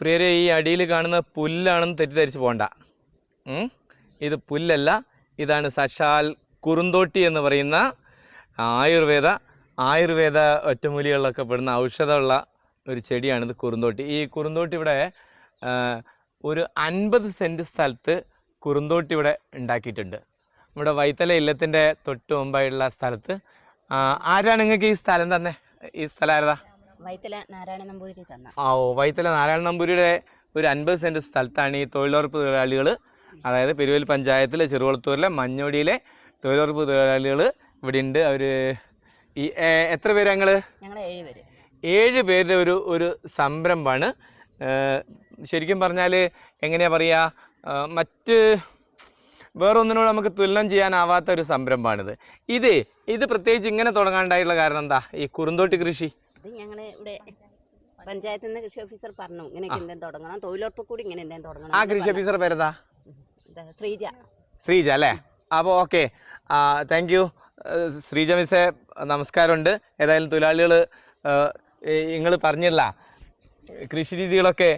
പ്രിയരെ ഈ അടിയിൽ കാണുന്ന പുല്ലാണെന്ന് തെറ്റിദ്ധരിച്ച് പോകണ്ട. ഇത് പുല്ലല്ല. ഇതാണ് സഷാൽ കുറുന്തോട്ടി എന്ന് പറയുന്ന ആയുർവേദ ആയുർവേദ ഒറ്റമൂലികളിലൊക്കെ പെടുന്ന ഔഷധമുള്ള ഒരു ചെടിയാണിത് കുറുന്തോട്ടി. ഈ കുറുന്തോട്ടി ഇവിടെ ഒരു അൻപത് സെന്റ് സ്ഥലത്ത് കുറുന്തോട്ടി ഇവിടെ ഉണ്ടാക്കിയിട്ടുണ്ട്. നമ്മുടെ വൈത്തല ഇല്ലത്തിന്റെ തൊട്ട് മുമ്പായിട്ടുള്ള സ്ഥലത്ത്. ആരാണ് നിങ്ങൾക്ക് ഈ സ്ഥലം തന്നെ? ഈ സ്ഥലം ആരതാ? വൈത്തല നാരായണ നമ്പൂതിരി തന്ന. ആ ഓ വൈത്തല നാരായണ നമ്പൂരിയുടെ ഒരു അൻപത് സെന്റ് സ്ഥലത്താണ് ഈ തൊഴിലുറപ്പ് തൊഴിലാളികൾ അതായത് പെരുവൽ പഞ്ചായത്തിലെ ചെറുവളത്തൂരിലെ മഞ്ഞോടിയിലെ തൊഴിലുറപ്പ് തൊഴിലാളികൾ ഇവിടെ ഉണ്ട് അവർ ഈ എത്ര പേര് ഞങ്ങൾ ഏഴ് പേരുടെ ഒരു ഒരു സംരംഭമാണ്. ശരിക്കും പറഞ്ഞാൽ എങ്ങനെയാ പറയുക മറ്റ് വേറൊന്നിനോട് നമുക്ക് തുലനം ചെയ്യാനാവാത്ത ഒരു സംരംഭമാണിത്. ഇത് ഇത് പ്രത്യേകിച്ച് ഇങ്ങനെ തുടങ്ങാണ്ടായിട്ടുള്ള കാരണം എന്താ? ഈ കുറുന്തോട്ടി കൃഷി. ഇത് ഞങ്ങൾ ഇവിടെ പഞ്ചായത്തിൽ നിന്ന് കൃഷി ഓഫീസർ പറഞ്ഞു ഇങ്ങനെയൊക്കെ എന്തെങ്കിലും തുടങ്ങണം. തൊഴിലുറപ്പ് കൂടി ഇങ്ങനെ എന്തെങ്കിലും തുടങ്ങണം ആ കൃഷി ഓഫീസർ പേരെന്താ? ശ്രീജ. ശ്രീജ അല്ലേ? അപ്പോൾ ഓക്കെ. താങ്ക് യു ശ്രീജ മിസ്സെ നമസ്കാരമുണ്ട്. ഏതായാലും തൊഴിലാളികൾ നിങ്ങൾ പറഞ്ഞില്ല. കൃഷി രീതികളൊക്കെ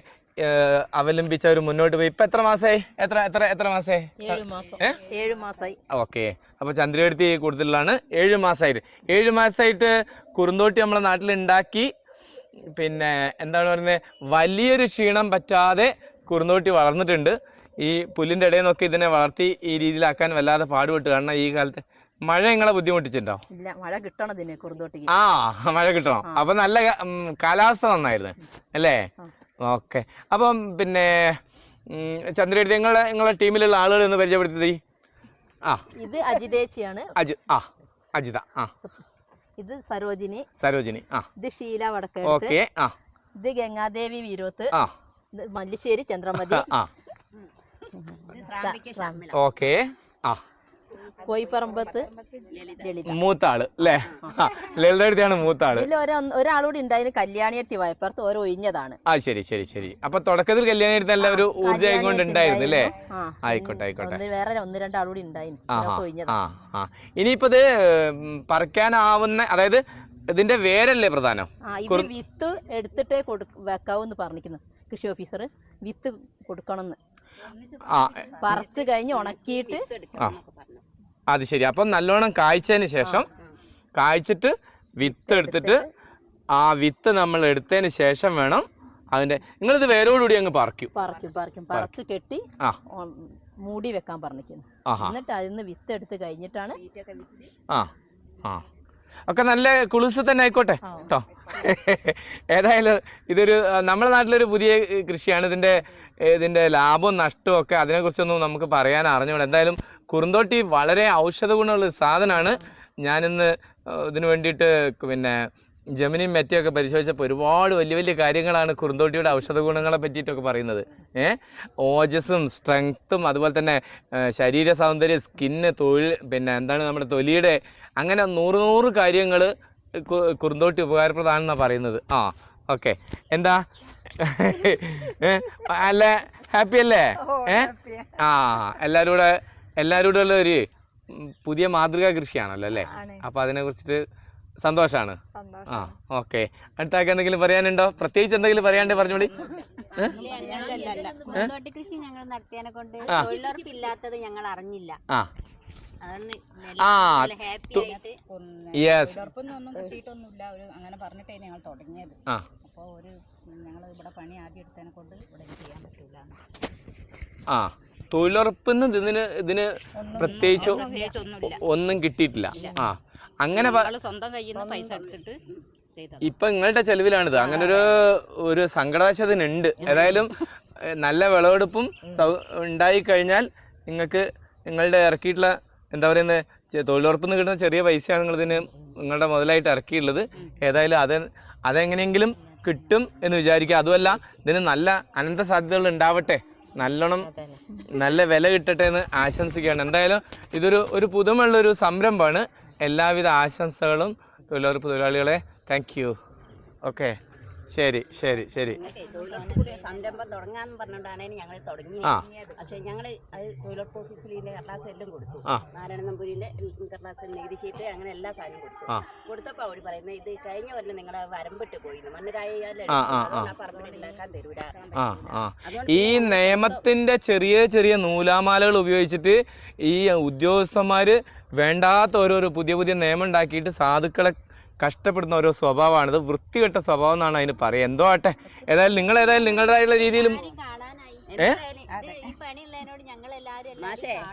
അവലംബിച്ച് ഒരു മുന്നോട്ട് പോയി. ഇപ്പൊ എത്ര മാസമായി എത്ര എത്ര എത്ര മാസമായി ഏഴ് മാസം. ഏ? ഏഴ് മാസമായി ഓക്കെ. അപ്പൊ ചന്ദ്രയെടുത്തി കൂടുതലാണ് ഏഴ് മാസമായിട്ട് ഏഴ് മാസമായിട്ട് കുറുന്തോട്ടി നമ്മളെ നാട്ടിൽ ഉണ്ടാക്കി പിന്നെ എന്താണ് പറയുന്നത്? വലിയൊരു ക്ഷീണം പറ്റാതെ കുറുന്തോട്ടി വളർന്നിട്ടുണ്ട്. ഈ പുല്ലിന്റെ ഇടയിൽ നിന്നൊക്കെ ഇതിനെ വളർത്തി ഈ രീതിയിലാക്കാൻ വല്ലാതെ പാടുപെട്ട്. കാരണം ഈ കാലത്ത് മഴ നിങ്ങളെ ബുദ്ധിമുട്ടിച്ചിട്ടുണ്ടോ? ഇല്ല മഴ കിട്ടണം ഇതിന് കുറുന്തോട്ടിക്ക്. ആ മഴ കിട്ടണം. അപ്പൊ നല്ല കാലാവസ്ഥ നന്നായിരുന്നു അല്ലേ? ഓക്കെ. അപ്പം പിന്നെ ചന്ദ്രയുടെ നിങ്ങളെ നിങ്ങളെ ടീമിലുള്ള ആളുകൾ ഒന്ന് പരിചയപ്പെടുത്തി ആ. ഇത് അജിതേച്ചിയാണ് അജി ആ അജിത ആ. ഇത് സരോജിനി. സരോജിനി ആ. ഇത് ഷീല വടക്കേ ഓക്കെ ആ. ഇത് ഗംഗാദേവി വീരോത്ത്. ആ. ഇത് മല്ലിശ്ശേരി ചന്ദ്രമതി. ആ. ഓക്കെ ആ. കോയിപ്പറമ്പത്ത് മൂത്ത ആൾ അല്ലേ ആ. ലളിതടുത്തിയാണ് മൂത്ത ആൾ ഇതിൽ ഒരാ ഒരാളൂടി ഉണ്ടായിരുന്നു കല്യാണിയെത്തി വായ്പർത്ത് ഓരോ ഒഴിഞ്ഞതാണ്. ആ ശരി ശരി ശരി. അപ്പൊ തുടക്കത്തിൽ കല്യാണം എടുത്ത എല്ലാ ഒരു ഊർജം കൊണ്ട് ഉണ്ടായിരുന്നു അല്ലേ ആയിക്കോട്ടെ ആയിക്കോട്ടെ. വേറെ ഒന്ന് രണ്ടാളൂടെ ഉണ്ടായിരുന്നു ഇനിയിപ്പോ ഇത് പറിക്കാനാവുന്ന അതായത് ഇതിന്റെ വേരല്ലേ പ്രധാനം? വിത്ത് എടുത്തിട്ടേ വെക്കാവൂ വെക്കാവൂന്ന് പറഞ്ഞിരിക്കുന്നു കൃഷി ഓഫീസർ. വിത്ത് കൊടുക്കണമെന്ന് എന്ന് പറിച്ച് കഴിഞ്ഞ് ഉണക്കിയിട്ട് അത് ശരി. അപ്പം നല്ലോണം കായ്ച്ചതിന് ശേഷം കായ്ച്ചിട്ട് വിത്ത് എടുത്തിട്ട് ആ വിത്ത് നമ്മൾ എടുത്തതിന് ശേഷം വേണം അതിന്റെ നിങ്ങളിത് വേരോടുകൂടി അങ്ങ് പറിക്കും. പറിക്കും പറിക്കും. പറിച്ച് കെട്ടി ആ. മൂടി വെക്കാൻ പറഞ്ഞിരിക്കുന്നു. എന്നിട്ട് അതിൽ നിന്ന് വിത്ത് എടുത്ത് കഴിഞ്ഞിട്ടാണ് ആ ആ. ഒക്കെ നല്ല കുളിസ് തന്നെ ആയിക്കോട്ടെ. കേട്ടോ ഏതായാലും ഇതൊരു നമ്മുടെ നാട്ടിലൊരു പുതിയ കൃഷിയാണ്. ഇതിന്റെ ഇതിന്റെ ലാഭവും നഷ്ടവും ഒക്കെ അതിനെക്കുറിച്ചൊന്നും നമുക്ക് പറയാൻ അറിഞ്ഞുകൂടെ. എന്തായാലും കുറുന്തോട്ടി വളരെ ഔഷധ ഗുണമുള്ള സാധനമാണ്. ഞാനിന്ന് ഇതിനു ഇതിന് വേണ്ടിയിട്ട് പിന്നെ ജമിനിയും മെറ്റയൊക്കെ പരിശോധിച്ചപ്പോൾ ഒരുപാട് വലിയ വലിയ കാര്യങ്ങളാണ് കുറുന്തോട്ടിയുടെ ഔഷധ ഗുണങ്ങളെ പറ്റിയിട്ടൊക്കെ പറയുന്നത്. ഏ? ഓജസ്സും സ്ട്രെങ്ത്തും അതുപോലെ തന്നെ ശരീര സൗന്ദര്യം സ്കിന്ന് തൊഴിൽ പിന്നെ എന്താണ് നമ്മുടെ തൊലിയുടെ അങ്ങനെ നൂറ് നൂറ് കാര്യങ്ങൾ കുറുന്തോട്ടി ഉപകാരപ്രദമാണെന്നാണ് പറയുന്നത്. ആ ഓക്കെ. എന്താ? അല്ല ഹാപ്പി അല്ലേ? ഏ? ആ എല്ലാവരും കൂടെ എല്ലാവരും കൂടെ ഉള്ള ഒരു പുതിയ മാതൃകാ കൃഷിയാണല്ലോ അല്ലേ? അപ്പൊ അതിനെ കുറിച്ചിട്ട് സന്തോഷാണ്. ആ ഓക്കെ. അടുത്താൾക്ക് എന്തെങ്കിലും പറയാനുണ്ടോ? പ്രത്യേകിച്ച് എന്തെങ്കിലും പറയാണ്ട് പറഞ്ഞോളി. കൃഷി ഞങ്ങൾ നടത്തിയതിനെ കൊണ്ട് തൊഴിലുറപ്പില്ലാത്തത് ഞങ്ങൾ അറിഞ്ഞില്ല. ആ. യെസ് അങ്ങനെ പറഞ്ഞിട്ടേ ഞങ്ങൾ തുടങ്ങിയത്. അപ്പോൾ ഒരു ഞങ്ങൾ ഇവിടെ പണി ആദ്യം എടുത്തതിനെ കൊണ്ട് ഇവിടെ ചെയ്യാൻ പറ്റൂല ആ. തൊഴിലുറപ്പിന്ന് ഇതിന് ഇതിന് പ്രത്യേകിച്ച് ഒന്നും കിട്ടിയിട്ടില്ല. ആ. അങ്ങനെ സ്വന്തം കയ്യിൽ നിന്ന് പൈസ എടുത്തിട്ട് ഇപ്പൊ നിങ്ങളുടെ ചെലവിലാണിത്. അങ്ങനെ ഒരു ഒരു സങ്കടാശതിനുണ്ട് ഏതായാലും നല്ല വിളവെടുപ്പും ഉണ്ടായി കഴിഞ്ഞാൽ നിങ്ങൾക്ക് നിങ്ങളുടെ ഇറക്കിയിട്ടുള്ള എന്താ പറയുന്നത് തൊഴിലുറപ്പിൽ നിന്ന് കിട്ടുന്ന ചെറിയ പൈസയാണ് നിങ്ങൾ ഇതിന് നിങ്ങളുടെ മുതലായിട്ട് ഇറക്കിയിട്ടുള്ളത്. ഏതായാലും അത് അതെങ്ങനെയെങ്കിലും കിട്ടും എന്ന് വിചാരിക്കുക. അതുമല്ല ഇതിന് നല്ല അനന്ത സാധ്യതകൾ ഉണ്ടാവട്ടെ. നല്ലോണം നല്ല വില കിട്ടട്ടെ എന്ന് ആശംസിക്കുകയാണ്. എന്തായാലും ഇതൊരു ഒരു പുതുമയുള്ള ഒരു സംരംഭമാണ്. എല്ലാവിധ ആശംസകളും തൊഴിലുറപ്പ് തൊഴിലാളികളെ. താങ്ക് യു ഓക്കെ ശരി ശരി ശരി സംരംഭം തുടങ്ങാന്ന് പറഞ്ഞോണ്ടാണ് ഞങ്ങൾ തുടങ്ങി. പക്ഷെ ഞങ്ങൾ അത് തൊഴിലുറപ്പ് ഇതിന്റെ കടലാസ് എല്ലാം കൊടുത്തു. നാരായണ നമ്പൂരിന്റെ കടലാസ് നികുതി ഷീറ്റ് അങ്ങനെ എല്ലാ സാധനവും കൊടുത്തു. കൊടുത്തപ്പോ അവർ പറയുന്നത് ഇത് കഴിഞ്ഞ കൊല്ലം നിങ്ങളെ വരമ്പിട്ട് പോയി മണ്ണ് കായാലും ആ, ആ, ആ. പറമ്പിൽ ഉണ്ടാക്കാൻ തരൂല ഈ നിയമത്തിന്റെ ചെറിയ ചെറിയ നൂലാമാലകൾ ഉപയോഗിച്ചിട്ട് ഈ ഉദ്യോഗസ്ഥന്മാര് വേണ്ടാത്ത ഓരോരോ പുതിയ പുതിയ നിയമം ഉണ്ടാക്കിയിട്ട് സാധുക്കളെ കഷ്ടപ്പെടുന്ന ഓരോ സ്വഭാവമാണിത്. വൃത്തികെട്ട സ്വഭാവം എന്നാണ് അതിന് പറയുക. എന്തോ ആട്ടെ. ഏതായാലും നിങ്ങൾ ഏതായാലും നിങ്ങളുടേതായുള്ള രീതിയിലും ഏ?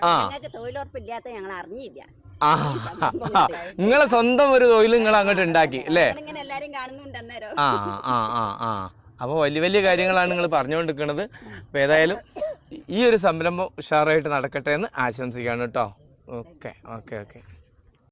ആ. തൊഴിലുറപ്പില്ലാത്ത ഞങ്ങൾ അറിഞ്ഞില്ല. നിങ്ങളെ സ്വന്തം ഒരു തൊഴിൽ നിങ്ങൾ അങ്ങോട്ട് ഉണ്ടാക്കി അല്ലേ? ആ ആ ആ ആ. അപ്പോൾ വലിയ വലിയ കാര്യങ്ങളാണ് നിങ്ങൾ പറഞ്ഞുകൊണ്ടിരിക്കുന്നത്. അപ്പോൾ ഏതായാലും ഈ ഒരു സംരംഭം ഉഷാറായിട്ട് നടക്കട്ടെ എന്ന് ആശംസിക്കുകയാണ് കേട്ടോ. Okay okay okay.